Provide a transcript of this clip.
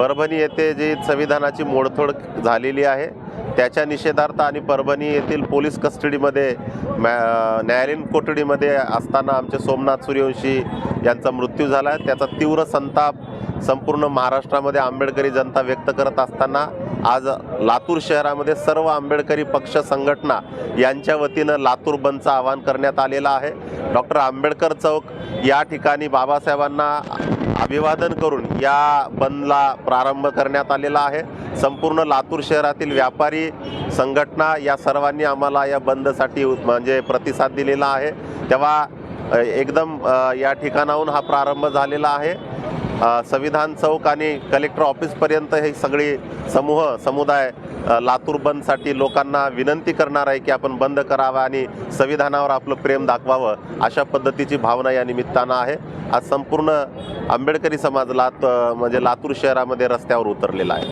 परभणी येथे जी संविधानाची मोडतोड झालेली आहे त्याच्या निषेधार्थ आणि परभणी येथील पोलीस कस्टडीमध्ये मॅ न्यायालयीन कोठडीमध्ये असताना आमचे सोमनाथ सूर्यवंशी यांचा मृत्यू झाला आहे. त्याचा तीव्र संताप संपूर्ण महाराष्ट्रामध्ये आंबेडकरी जनता व्यक्त करत असताना आज लातूर शहरामध्ये सर्व आंबेडकरी पक्ष संघटना यांच्या वतीनं लातूर बंदचं आवाहन करण्यात आलेलं आहे. डॉक्टर आंबेडकर चौक या ठिकाणी बाबासाहेबांना अभिवादन करून या बंदला प्रारंभ करण्यात आलेला आहे. संपूर्ण लातूर शहरातील व्यापारी संघटना या सर्वांनी आम्हाला या बंदसाठी म्हणजे प्रतिसाद दिलेला आहे. तेव्हा एकदम या ठिकाणाहून हा प्रारंभ झालेला आहे. संविधान चौक आणि कलेक्टर ऑफिसपर्यंत हे सगळी समूह समुदाय लातूर बंदसाठी लोकांना विनंती करणार आहे की आपण बंद करावं आणि संविधानावर आपलं प्रेम दाखवावं अशा पद्धतीची भावना या निमित्तानं आहे. आज संपूर्ण आंबेडकरी समाज लात म्हणजे लातूर शहरामध्ये रस्त्यावर उतरलेला आहे.